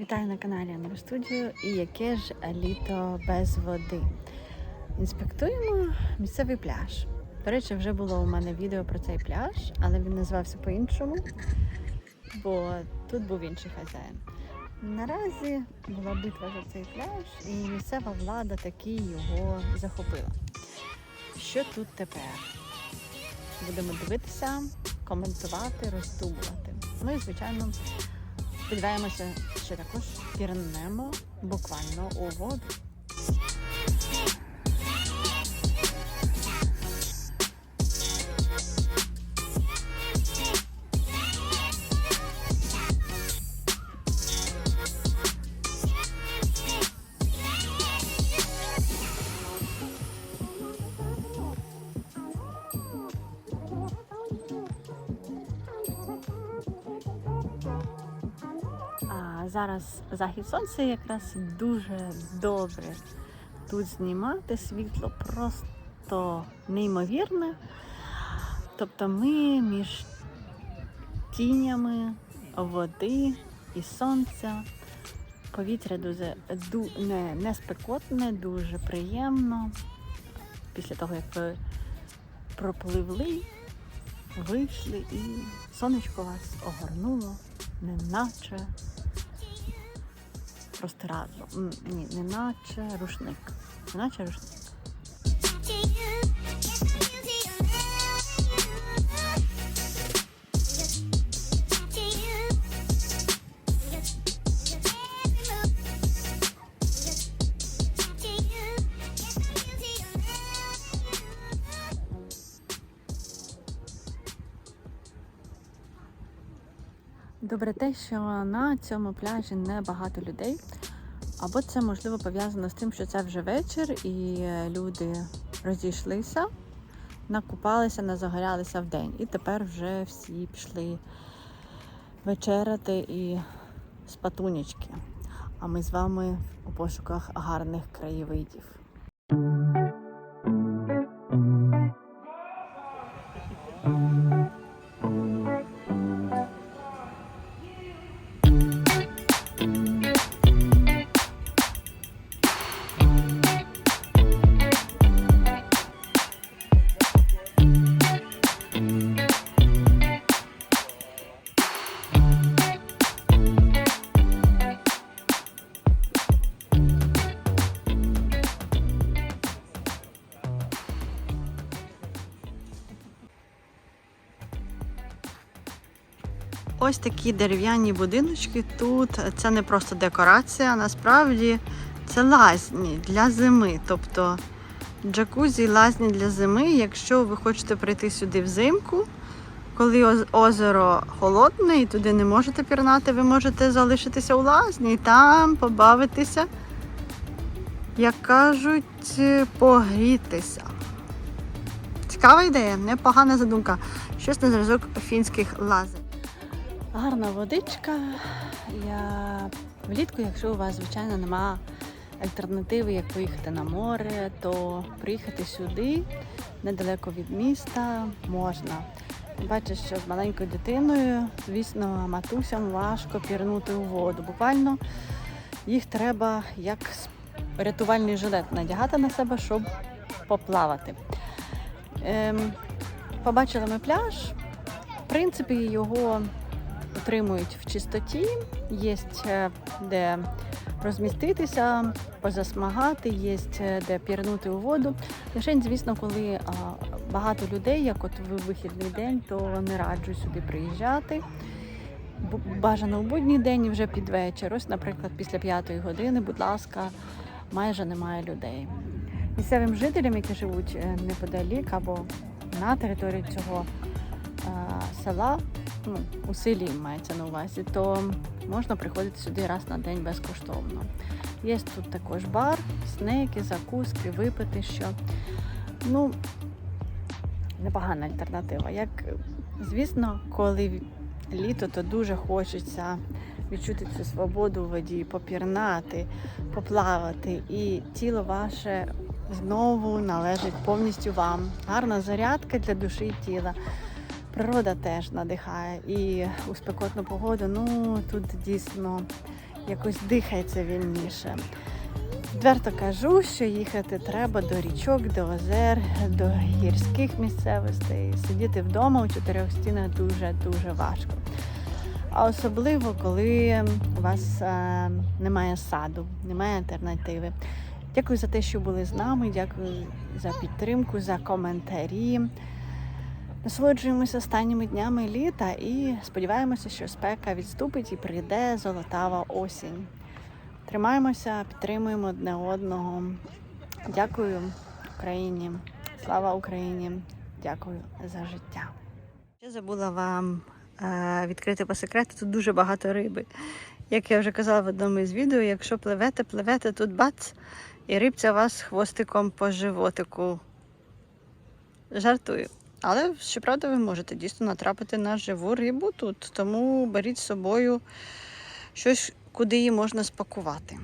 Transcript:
Вітаю на каналі Студіо і яке ж літо без води. Інспектуємо місцевий пляж. До речі, вже було у мене відео про цей пляж, але він називався по-іншому, бо тут був інший хазяїн. Наразі була битва за цей пляж, і місцева влада таки його захопила. Що тут тепер? Будемо дивитися, коментувати, роздумувати. Ну і, звичайно, Сподіваємося, що також пірнемо буквально у воду. Зараз захід сонця якраз дуже добре тут знімати світло просто неймовірне. Тобто ми між тінями води і сонця. Повітря дуже ду, не, не спекотне, дуже приємно. Після того, як ви пропливли, вийшли і сонечко вас огорнуло, неначе простирадло. Ні, неначе рушник. Неначе рушник. Добре те, що на цьому пляжі не багато людей. Або це можливо пов'язано з тим, що це вже вечір, і е, люди розійшлися, накупалися, назагорялися в день. І тепер вже всі пішли вечеряти і спатунічки. А ми з вами у пошуках гарних краєвидів. Ось такі дерев'яні будиночки тут. Це не просто декорація, насправді це лазні для зими. Тобто джакузі лазні для зими. Якщо ви хочете прийти сюди взимку, коли озеро холодне і туди не можете пірнати, ви можете залишитися у лазні і там побавитися, як кажуть, погрітися. Цікава ідея, непогана задумка. Щось на зразок фінських лазень. Гарна водичка. Я влітку, якщо у вас, звичайно, нема альтернативи, як поїхати на море, то приїхати сюди, недалеко від міста, можна. Бачу, що з маленькою дитиною, звісно, матусям важко пірнути у воду. Буквально їх треба як рятувальний жилет надягати на себе, щоб поплавати. Ем, побачили ми пляж. В принципі, його утримують в чистоті, є е, де розміститися, позасмагати, є е, де пірнути у воду. Лише, звісно, коли багато людей, як от ви вихідний день, то не раджу сюди приїжджати. Бажано в будній день і вже під вечір. Ось, наприклад, після п'ятої години, будь ласка, майже немає людей. Місцевим жителям, які живуть е, неподалік або на території цього е, села, ну, у мається на увазі, то можна приходити сюди раз на день безкоштовно. Є тут також бар, снеки, закуски, випити що. Ну, непогана альтернатива. Як, звісно, коли літо, то дуже хочеться відчути цю свободу у воді, попірнати, поплавати, і тіло ваше знову належить повністю вам. Гарна зарядка для душі і тіла. Природа теж надихає. І у спекотну погоду, ну тут дійсно якось дихається вільніше. Відверто кажу, що їхати треба до річок, до озер, до гірських місцевостей. Сидіти вдома у чотирьох стінах дуже-дуже важко. А особливо, коли у вас е, немає саду, немає альтернативи. Дякую за те, що були з нами. Дякую за підтримку, за коментарі. Насолоджуємося останніми днями літа і сподіваємося, що спека відступить і прийде золотава осінь. Тримаємося, підтримуємо одне одного. Дякую Україні. Слава Україні! Дякую за життя. Я забула вам е, відкрити по секрету. Тут дуже багато риби. Як я вже казала в одному із відео, якщо пливете, пливете тут бац, і рибця вас хвостиком по животику. Жартую. Але щоправда, ви можете дійсно натрапити на живу рибу тут. Тому беріть з собою щось, куди її можна спакувати.